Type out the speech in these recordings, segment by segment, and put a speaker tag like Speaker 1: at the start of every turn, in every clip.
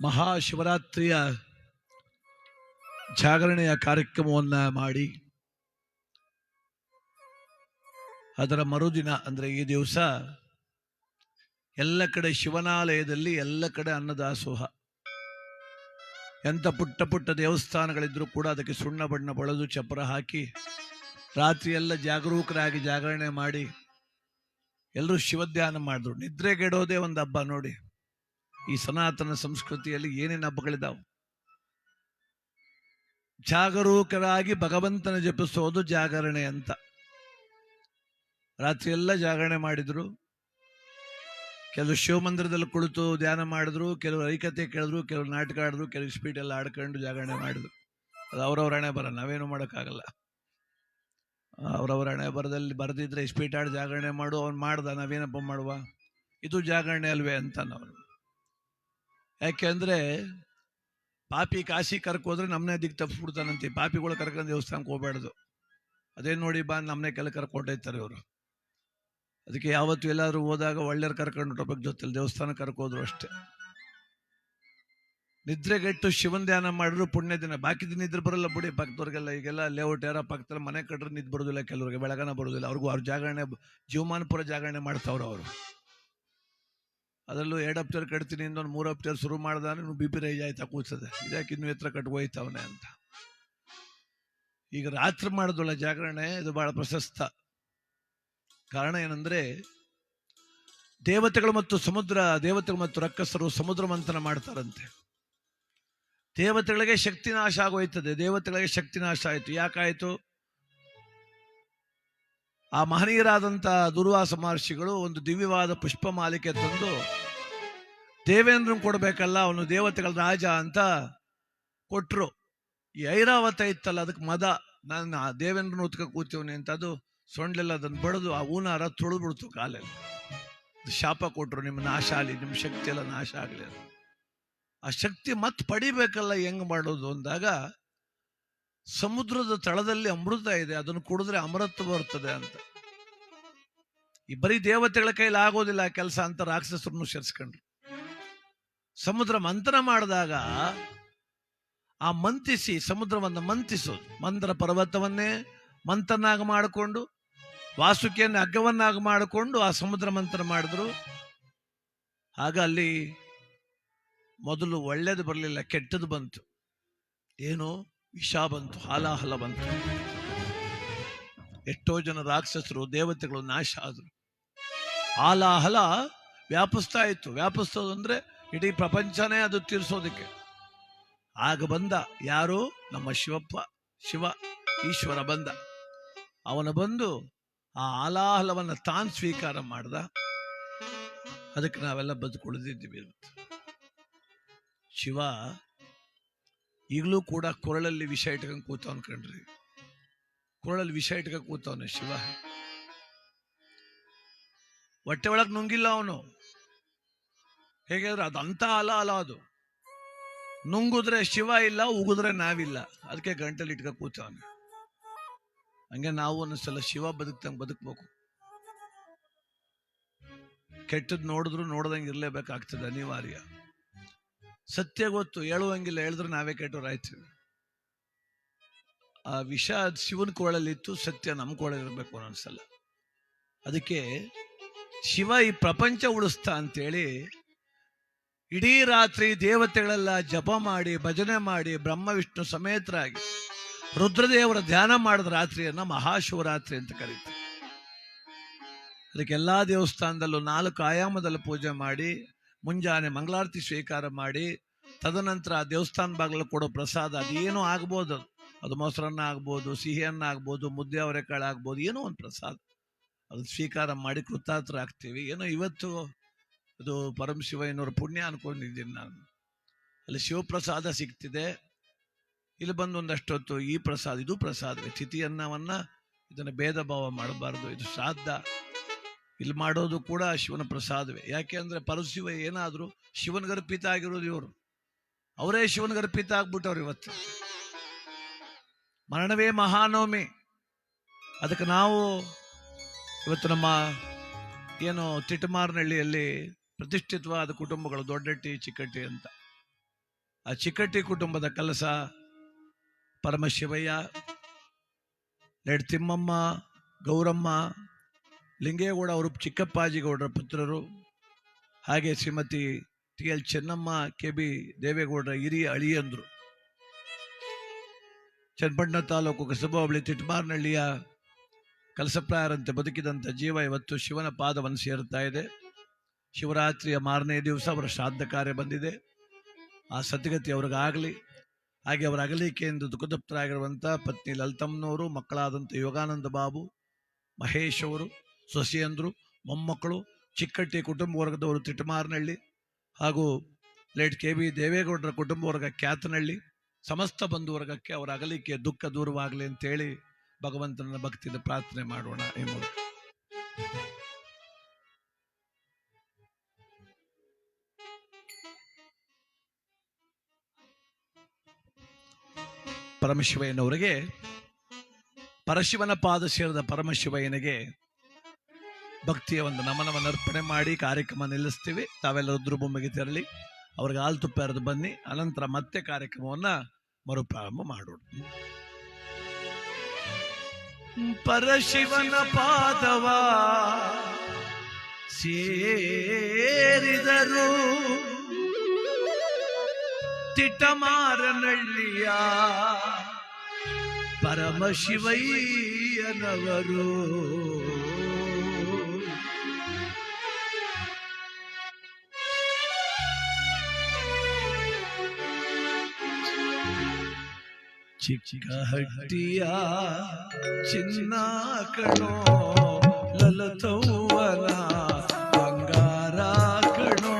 Speaker 1: ಮಹಾಶಿವರಾತ್ರಿಯ ಜಾಗರಣೆಯ ಕಾರ್ಯಕ್ರಮವನ್ನ ಮಾಡಿ, ಅದರ ಮರುದಿನ ಅಂದ್ರೆ ಈ ದಿವಸ ಎಲ್ಲ ಕಡೆ ಶಿವನಾಲಯದಲ್ಲಿ ಎಲ್ಲ ಕಡೆ ಅನ್ನದಾಸೋಹ. ಎಂಥ ಪುಟ್ಟ ಪುಟ್ಟ ದೇವಸ್ಥಾನಗಳಿದ್ರೂ ಕೂಡ ಅದಕ್ಕೆ ಸುಣ್ಣ ಬಣ್ಣ ಬಳದು ಚಪ್ಪರ ಹಾಕಿ ರಾತ್ರಿ ಎಲ್ಲ ಜಾಗರೂಕರಾಗಿ ಜಾಗರಣೆ ಮಾಡಿ ಎಲ್ಲರೂ ಶಿವಧ್ಯಾನ ಮಾಡಿದ್ರು. ನಿದ್ರೆಗೆಡೋದೇ ಒಂದು ಹಬ್ಬ ನೋಡಿ. ಈ ಸನಾತನ ಸಂಸ್ಕೃತಿಯಲ್ಲಿ ಏನೇನು ಹಬ್ಬಗಳಿದ್ದಾವೆ ಜಾಗರೂಕರಾಗಿ ಭಗವಂತನ ಜಪಿಸೋದು ಜಾಗರಣೆ ಅಂತ. ರಾತ್ರಿ ಎಲ್ಲ ಜಾಗರಣೆ ಮಾಡಿದ್ರು. ಕೆಲವು ಶಿವಮಂದಿರದಲ್ಲಿ ಕುಳಿತು ಧ್ಯಾನ ಮಾಡಿದ್ರು, ಕೆಲವರು ಐಕತೆ ಕೇಳಿದ್ರು, ಕೆಲವರು ನಾಟಕ ಆಡಿದ್ರು ಕೆಲವು ಸ್ಪೀಡ್ ಎಲ್ಲ ಆಡ್ಕೊಂಡು ಜಾಗರಣೆ ಮಾಡಿದ್ರು. ಅದು ಅವ್ರವ್ರ ಹಣೆ ಬರ ನಾವೇನು ಮಾಡೋಕ್ಕಾಗಲ್ಲ. ಅವ್ರವ್ರ ಹಣೆ ಬರದಲ್ಲಿ ಬರೆದಿದ್ರೆ ಸ್ಪೀಟ್ ಆಡಿ ಜಾಗರಣೆ ಮಾಡು, ಅವ್ನು ಮಾಡ್ದ, ನಾವೇನಪ್ಪ ಮಾಡುವ? ಇದು ಜಾಗರಣೆ ಅಲ್ವೇ ಅಂತ ನಾವು. ಯಾಕೆಂದ್ರೆ ಪಾಪಿ ಕಾಶಿ ಕರ್ಕೋದ್ರೆ ನಮ್ಮನೆ ದಿಕ್ ತಪ್ಪಿಸ್ಬಿಡ್ತಾನಂತೆ ಪಾಪಿಗಳು ಕರ್ಕೊಂಡು ದೇವಸ್ಥಾನಕ್ಕೆ ಹೋಗ್ಬಾರ್ದು ಅದೇ ನೋಡಿ ಬಾ ನಮ್ಮನೆ ಕೆಲ ಕರ್ಕೊಂಡೋಯ್ತಾರೆ ಇವರು. ಅದಕ್ಕೆ ಯಾವತ್ತು ಎಲ್ಲಾದರೂ ಹೋದಾಗ ಒಳ್ಳೆಯವ್ರು ಕರ್ಕೊಂಡು ಟೊಪಕ್ ಜೊತೆಲಿ ದೇವಸ್ಥಾನ ಕರ್ಕೋದ್ರು ಅಷ್ಟೇ. ನಿದ್ರೆಗೆಟ್ಟು ಶಿವನ್ ಧ್ಯಾನ ಮಾಡಿದ್ರು ಪುಣ್ಯ ದಿನ. ಬಾಕಿ ದಿನ ನಿದ್ರೆ ಬರಲ್ಲ ಬಿಡಿ ಪಕ್ಕದವ್ರಿಗೆಲ್ಲ ಈಗೆಲ್ಲ ಲೇಔಟ್ ಯಾರ ಪಕ್ಕದಲ್ಲಿ ಮನೆ ಕಟ್ಟರೆ ನಿದ್ ಬರೋದಿಲ್ಲ ಕೆಲವ್ರಿಗೆ, ಬೆಳಗನ ಬರೋದಿಲ್ಲ. ಅವ್ರಿಗೂ ಅವ್ರ ಜಾಗರಣೆ, ಜೀವಮಾನಪುರ ಜಾಗರಣೆ ಮಾಡ್ತಾವ್ರು ಅವರು. ಅದರಲ್ಲೂ ಎರಡು ಅಪ್ಚರ್ ಕಟ್ತೀನಿ ಇನ್ನೊಂದು ಮೂರು ಅಪ್ಚರ್ ಶುರು ಮಾಡ್ದಾನೆ ಬಿ ಪಿ ರೈಜ್ ಆಯ್ತಾ ಕೂತದೆ ಇದಕ್ಕೆ ಇನ್ನು ಎತ್ತರ ಕಟ್ಕೋಯ್ತವನೆ ಅಂತ. ಈಗ ರಾತ್ರಿ ಮಾಡೋದಲ್ಲ ಜಾಗರಣೆ ಇದು ಬಹಳ ಪ್ರಶಸ್ತ. ಕಾರಣ ಏನಂದ್ರೆ ದೇವತೆಗಳು ಮತ್ತು ಸಮುದ್ರ, ದೇವತೆಗಳು ಮತ್ತು ರಕ್ಕಸರು ಸಮುದ್ರ ಮಂಥನ ಮಾಡ್ತಾರಂತೆ. ದೇವತೆಗಳಿಗೆ ಶಕ್ತಿ ನಾಶ ಆಗೋಯ್ತದೆ. ದೇವತೆಗಳಿಗೆ ಶಕ್ತಿ ನಾಶ ಆಯ್ತು. ಯಾಕಾಯ್ತು? ಆ ಮಹನೀಯರಾದಂಥ ದುರ್ವಾಸ ಮಹರ್ಷಿಗಳು ಒಂದು ದಿವ್ಯವಾದ ಪುಷ್ಪ ಮಾಲಿಕೆ ತಂದು ದೇವೇಂದ್ರನ್ ಕೊಡಬೇಕಲ್ಲ, ಅವನು ದೇವತೆಗಳ ರಾಜ ಅಂತ ಕೊಟ್ಟರು ಈ ಐರಾವತ ಇತ್ತಲ್ಲ, ಅದಕ್ಕೆ ಮದ. ನಾನು ಆ ದೇವೇಂದ್ರನ ಉತ್ಕ ಕೂತೀವನಿ ಅಂತ ಅದು ಸೊಂಡ್ಲೆಲ್ಲ ಅದನ್ನು ಬಡಿದು, ಆ ಊನಾರ ತುಳಿದ್ಬಿಡ್ತು ಕಾಲಲ್ಲಿ. ಶಾಪ ಕೊಟ್ಟರು ನಿಮ್ಮ ನಾಶ ಆಗಲಿ, ನಿಮ್ಮ ಶಕ್ತಿ ಎಲ್ಲ ನಾಶ ಆಗಲಿ. ಆ ಶಕ್ತಿ ಮತ್ತೆ ಪಡಿಬೇಕಲ್ಲ, ಹೆಂಗ್ ಮಾಡೋದು ಅಂದಾಗ ಸಮುದ್ರದ ತಳದಲ್ಲಿ ಅಮೃತ ಇದೆ, ಅದನ್ನು ಕುಡಿದ್ರೆ ಅಮೃತ ಬರ್ತದೆ ಅಂತ. ಈ ಬರೀ ದೇವತೆಗಳ ಕೈಲಿ ಆಗೋದಿಲ್ಲ ಕೆಲಸ ಅಂತ ರಾಕ್ಷಸರನ್ನು ಸೇರಿಸ್ಕೊಂಡ್ರು ಸಮುದ್ರ ಮಂಥನ ಮಾಡಿದಾಗ ಆ ಮಂತಿಸಿ ಸಮುದ್ರವನ್ನು ಮಂತಿಸೋದು ಮಂದ್ರ ಪರ್ವತವನ್ನೇ ಮಂಥನಾಗಿ ಮಾಡಿಕೊಂಡು, ವಾಸುಕಿಯನ್ನು ಅಗ್ಗವನ್ನಾಗಿ ಮಾಡಿಕೊಂಡು ಆ ಸಮುದ್ರ ಮಂಥನ ಮಾಡಿದ್ರು. ಆಗ ಅಲ್ಲಿ ಮೊದಲು ಒಳ್ಳೇದು ಬರಲಿಲ್ಲ, ಕೆಟ್ಟದ್ದು ಬಂತು. ಏನು? ವಿಷ ಬಂತು, ಹಾಲಾಹಲ ಬಂತು. ಎಷ್ಟೋ ಜನ ರಾಕ್ಷಸರು, ದೇವತೆಗಳು ನಾಶ ಆದರು. ಹಾಲಾಹಲ ವ್ಯಾಪಿಸ್ತಾ ಇತ್ತು. ವ್ಯಾಪಿಸ್ತೋದು ಅಂದ್ರೆ ಇಡೀ ಪ್ರಪಂಚನೇ ಅದು ತೀರಿಸೋದಕ್ಕೆ. ಆಗ ಬಂದ ಯಾರು? ನಮ್ಮ ಶಿವಪ್ಪ, ಶಿವ, ಈಶ್ವರ ಬಂದ. ಅವನು ಬಂದು ಆ ಹಾಲಾಹಲವನ್ನು ತಾನು ಸ್ವೀಕಾರ ಮಾಡ್ದ. ಅದಕ್ಕೆ ನಾವೆಲ್ಲ ಬದುಕುಳಿದಿದ್ದೀವಿ ಶಿವ ಈಗಲೂ ಕೂಡ ಕೊರಳಲ್ಲಿ ವಿಷ ಇಟ್ಕೊಂಡು ಕೂತವನ್ ಕಣ್ರಿ. ಕೊರಳಲ್ಲಿ ವಿಷ ಇಟ್ಕೊಂಡು ಕೂತವನು ಶಿವ. ಹೊಟ್ಟೆ ಒಳಗೆ ನುಂಗಿಲ್ಲ ಅವನು. ಹೇಗಾದ್ರೆ ಅದಂತ ಅಲ ಅಲ ಅದು. ನುಂಗುದ್ರೆ ಶಿವ ಇಲ್ಲ, ಉಗಿದ್ರೆ ನಾವಿಲ್ಲ. ಅದಕ್ಕೆ ಗಂಟಲ್ಲಿ ಇಟ್ಕ ಕೂತವನು. ಹಂಗೆ ನಾವು ಒಂದೊಂದ್ಸಲ ಶಿವ ಬದುಕ್ತಂಗೆ ಬದುಕ್ಬೇಕು. ಕೆಟ್ಟದ್ ನೋಡಿದ್ರು ನೋಡ್ದಂಗೆ ಇರಲೇಬೇಕಾಗ್ತದೆ ಅನಿವಾರ್ಯ. ಸತ್ಯ ಗೊತ್ತು, ಹೇಳುವಂಗಿಲ್ಲ, ಹೇಳಿದ್ರೆ ನಾವೇ ಕೆಟ್ಟವರಾಯ್ತೀವಿ ಆ ವಿಷ ಶಿವನ ಕೋಳಲ್ಲಿತ್ತು, ಸತ್ಯ ನಮ್ಮ ಕೋಳಲ್ಲಿ ಇರಬೇಕು ಒಂದೊಂದ್ಸಲ ಅದಕ್ಕೆ ಶಿವ ಈ ಪ್ರಪಂಚ ಉಳಿಸ್ತಾ ಅಂತೇಳಿ ಇಡೀ ರಾತ್ರಿ ದೇವತೆಗಳೆಲ್ಲ ಜಪ ಮಾಡಿ, ಭಜನೆ ಮಾಡಿ ಬ್ರಹ್ಮ ವಿಷ್ಣು ಸಮೇತರಾಗಿ ರುದ್ರದೇವರ ಧ್ಯಾನ ಮಾಡಿದ ರಾತ್ರಿಯನ್ನ ಮಹಾಶಿವರಾತ್ರಿ ಅಂತ ಕರೀತಾರೆ. ಅದಕ್ಕೆ ಎಲ್ಲಾ ದೇವಸ್ಥಾನದಲ್ಲೂ ನಾಲ್ಕು ಆಯಾಮದಲ್ಲಿ ಪೂಜೆ ಮಾಡಿ ಮುಂಜಾನೆ ಮಂಗಳಾರತಿ ಸ್ವೀಕಾರ ಮಾಡಿ, ತದನಂತರ ದೇವಸ್ಥಾನ ಬಾಗಿಲು ಕೊಡೋ ಪ್ರಸಾದ ಅದೇನೋ ಆಗ್ಬೋದು. ಅದು. ಮೊಸರನ್ನ ಆಗ್ಬೋದು, ಸಿಹಿಯನ್ನ ಆಗ್ಬೋದು, ಮುದ್ದೆ ಅವರೆಕಾಳು ಆಗ್ಬೋದು, ಏನೋ ಒಂದು ಪ್ರಸಾದ. ಅದು ಸ್ವೀಕಾರ ಮಾಡಿ ಕೃತಾರ್ಥರಾಗ್ತೀವಿ ಏನೋ ಇವತ್ತು ಅದು ಪರಮ ಶಿವಯ್ಯನವ್ರ ಪುಣ್ಯ ಅನ್ಕೊಂಡಿದ್ದೀನಿ ನಾನು. ಅಲ್ಲಿ ಶಿವಪ್ರಸಾದ ಸಿಗ್ತಿದೆ. ಇಲ್ಲಿ ಬಂದು ಒಂದಷ್ಟೊತ್ತು ಈ ಪ್ರಸಾದ, ಇದು ಪ್ರಸಾದ ತಿಥಿಯನ್ನವನ್ನ ಇದನ್ನು ಭೇದ ಭಾವ ಮಾಡಬಾರ್ದು, ಇದು ಶ್ರಾದ್ದ ಇಲ್ಲಿ ಮಾಡೋದು ಕೂಡ ಶಿವನ ಪ್ರಸಾದವೇ. ಯಾಕೆ ಅಂದ್ರೆ ಪರಶಿವ ಏನಾದ್ರು ಶಿವನಗರ್ಪಿತ ಆಗಿರೋದು ಇವರು. ಅವರೇ ಶಿವನಗರ್ಪಿತ ಆಗ್ಬಿಟ್ಟವ್ರು ಇವತ್ತು. ಮರಣವೇ ಮಹಾನವಮಿ. ಅದಕ್ಕೆ ನಾವು ಇವತ್ತು ನಮ್ಮ ಏನು ತಿಟಮಾರನಹಳ್ಳಿಯಲ್ಲಿ ಪ್ರತಿಷ್ಠಿತವಾದ ಕುಟುಂಬಗಳು, ದೊಡ್ಡಟ್ಟಿ, ಚಿಕ್ಕಟ್ಟಿ ಅಂತ. ಆ ಚಿಕ್ಕಟ್ಟಿ ಕುಟುಂಬದ ಕೆಲಸ ಪರಮಶಿವಯ್ಯ ತಿಮ್ಮಮ್ಮ ಗೌರಮ್ಮ ಲಿಂಗೇಗೌಡ ಅವರು ಚಿಕ್ಕಪ್ಪಾಜಿಗೌಡರ ಪುತ್ರರು. ಹಾಗೆ Shrimati T L Chennamma K B ದೇವೇಗೌಡರ ಹಿರಿಯ ಅಳಿಯಂದರು. ಚನ್ನಪಟ್ಟಣ ತಾಲೂಕು ಕಸಬಾ ಹೋಬಳಿ ತಿಟ್ಮಾರ್ನಹಳ್ಳಿಯ ಕಲಸಪ್ರಾಯರಂತೆ ಬದುಕಿದಂಥ ಜೀವ ಇವತ್ತು ಶಿವನ ಪಾದವನ್ನು ಸೇರುತ್ತಾ ಇದೆ. ಶಿವರಾತ್ರಿಯ ಮಾರನೇ ದಿವಸ ಅವರ ಶ್ರಾದ್ದ ಕಾರ್ಯ ಬಂದಿದೆ. ಆ ಸದ್ಗತಿ ಅವ್ರಿಗಾಗಲಿ. ಹಾಗೆ ಅವರ ಅಗಲಿಕೆಯಿಂದ ದುಃಖತಪ್ತರಾಗಿರುವಂಥ ಪತ್ನಿ ಲಲಿತಮ್ಮನವರು ಮಕ್ಕಳಾದಂಥ ಯೋಗಾನಂದ ಬಾಬು, ಮಹೇಶ್ ಅವರು ಸೊಸೆಯಂದ್ರು, ಮೊಮ್ಮಕ್ಕಳು, ಚಿಕ್ಕಟ್ಟಿ ಕುಟುಂಬ ವರ್ಗದವರು ತಿಟ್ಟಮಾರನಹಳ್ಳಿ ಹಾಗೂ ಲೇಟ್ ಕೆ ಬಿ ದೇವೇಗೌಡರ ಕುಟುಂಬ ವರ್ಗ ಖ್ಯಾತನಹಳ್ಳಿ, ಸಮಸ್ತ ಬಂಧು ವರ್ಗಕ್ಕೆ ಅವರ ಅಗಲಿಕೆ ದುಃಖ ದೂರವಾಗಲಿ ಅಂತೇಳಿ ಭಗವಂತನ ಭಕ್ತಿಯಿಂದ ಪ್ರಾರ್ಥನೆ ಮಾಡೋಣ ಈ ಮೂಲಕ. ಪರಮಶಿವಯ್ಯನವರಿಗೆ ಪರಶಿವನ ಪಾದ ಸೇರಿದ ಪರಮಶಿವಯ್ಯನಿಗೆ ಭಕ್ತಿಯ ಒಂದು ನಮನವನ್ನು ಅರ್ಪಣೆ ಮಾಡಿ ಕಾರ್ಯಕ್ರಮ ನಿಲ್ಲಿಸ್ತೀವಿ. ತಾವೆಲ್ಲ ರುದ್ರಭೂಮಿಗೆ ತೆರಳಿ, ಅವ್ರಿಗೆ ಹಾಲು ತುಪ್ಪ ಎರೆದು ಬನ್ನಿ, ಅನಂತರ ಮತ್ತೆ ಕಾರ್ಯಕ್ರಮವನ್ನ ಮರುಪ್ರಾರಂಭ ಮಾಡೋಣ. ಪರಶಿವನ ಪಾದವ ಸೇರಿದರು. ತಿಟಮಾರನಳ್ಳಿಯ ಪರಮಶಿವಯ್ಯನವರು. ಚಿಕ್ಕ ಹಟ್ಟಿಯ ಚಿನ್ನ ಕಣೋ ಲಲತೌವನ ಬಂಗಾರ ಕಣೋ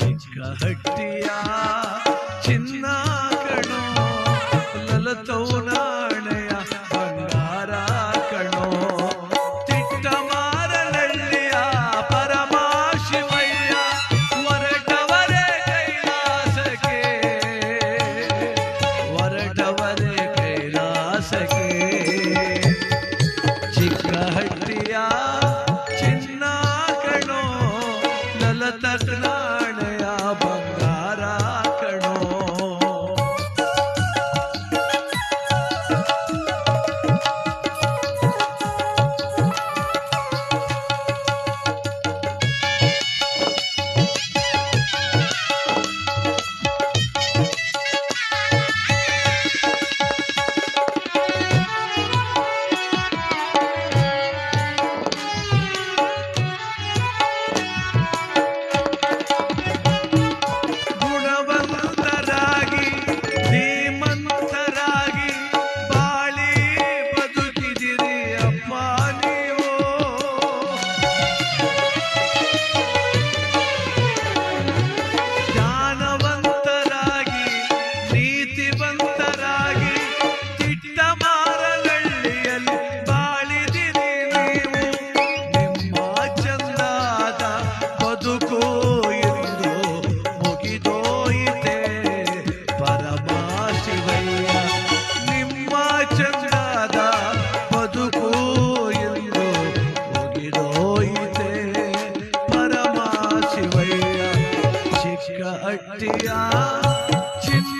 Speaker 1: ಚಿಕ್ಕ ಹಟ್ಟಿಯ ಚಿನ್ನ ಕಣೋ ಲಲತೌನಾಣೆಯ chip